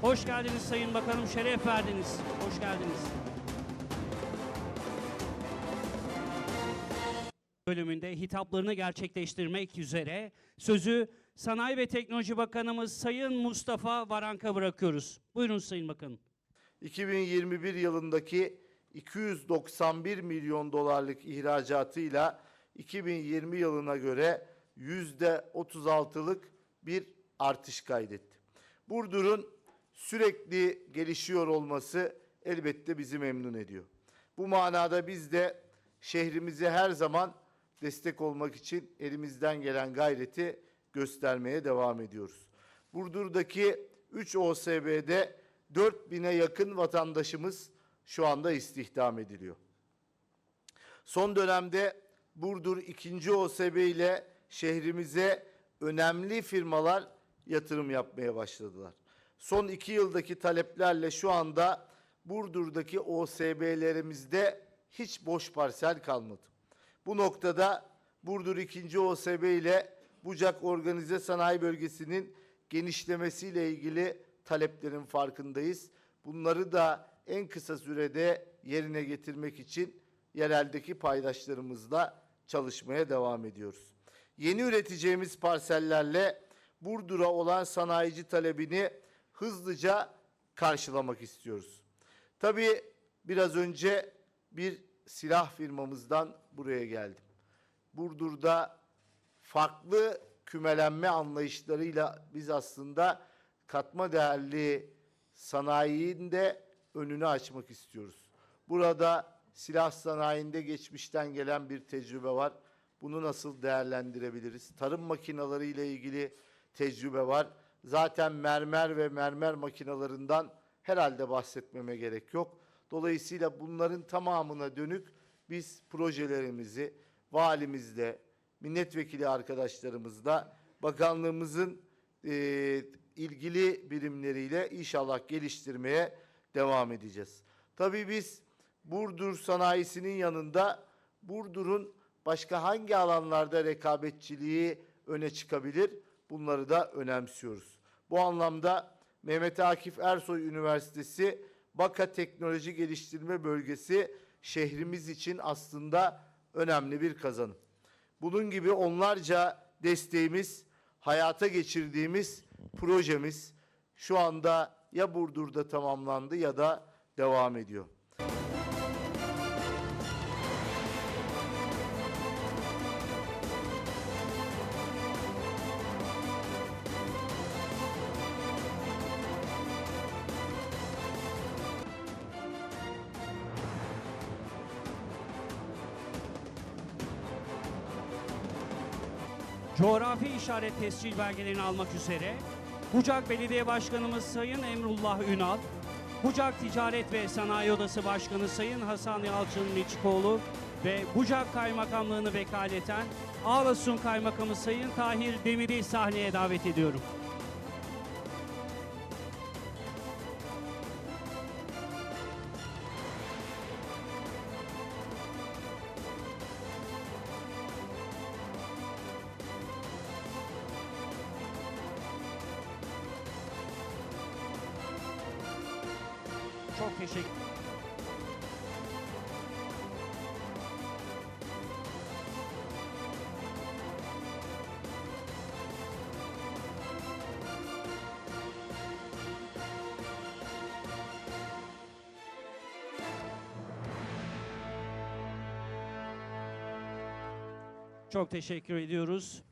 Hoş geldiniz Sayın Bakanım, şeref verdiniz. Hoş geldiniz. bölümünde hitaplarını gerçekleştirmek üzere sözü Sanayi ve Teknoloji Bakanımız Sayın Mustafa Varank'a bırakıyoruz. Buyurun Sayın Bakanım. 2021 yılındaki 291 milyon dolarlık ihracatıyla 2020 yılına göre %36'lık bir artış kaydetti. Burdur'un sürekli gelişiyor olması elbette bizi memnun ediyor. Bu manada biz de şehrimize her zaman destek olmak için elimizden gelen gayreti göstermeye devam ediyoruz. Burdur'daki 3 OSB'de 4000'e yakın vatandaşımız şu anda istihdam ediliyor. Son dönemde Burdur 2. OSB ile şehrimize önemli firmalar yatırım yapmaya başladılar. Son iki yıldaki taleplerle şu anda Burdur'daki OSB'lerimizde hiç boş parsel kalmadı. Bu noktada Burdur 2. OSB ile Bucak Organize Sanayi Bölgesi'nin genişlemesiyle ilgili taleplerin farkındayız. Bunları da en kısa sürede yerine getirmek için yereldeki paydaşlarımızla çalışmaya devam ediyoruz. Yeni üreteceğimiz parsellerle Burdur'a olan sanayici talebini hızlıca karşılamak istiyoruz. Tabii biraz önce bir silah firmamızdan buraya geldim. Burdur'da farklı kümelenme anlayışlarıyla biz aslında katma değerli sanayinin de önünü açmak istiyoruz. Burada silah sanayinde geçmişten gelen bir tecrübe var. Bunu nasıl değerlendirebiliriz? Tarım makineleri ile ilgili tecrübe var. Zaten mermer ve mermer makinalarından herhalde bahsetmeme gerek yok. Dolayısıyla bunların tamamına dönük biz projelerimizi valimizle, milletvekili arkadaşlarımızla, bakanlığımızın e, ilgili birimleriyle inşallah geliştirmeye devam edeceğiz. Tabii biz Burdur sanayisinin yanında Burdur'un başka hangi alanlarda rekabetçiliği öne çıkabilir? Bunları da önemsiyoruz. Bu anlamda Mehmet Akif Ersoy Üniversitesi Baka Teknoloji Geliştirme Bölgesi şehrimiz için aslında önemli bir kazanım. Bunun gibi onlarca desteğimiz, hayata geçirdiğimiz projemiz şu anda ya Burdur'da tamamlandı ya da devam ediyor. Coğrafi işaret tescil belgelerini almak üzere Bucak Belediye Başkanımız Sayın Emrullah Ünal, Bucak Ticaret ve Sanayi Odası Başkanı Sayın Hasan Yalçın Miçikoğlu ve Bucak Kaymakamlığını vekaleten Ağlasun Kaymakamı Sayın Tahir Demir'i sahneye davet ediyorum. Çok teşekkür Çok teşekkür ediyoruz.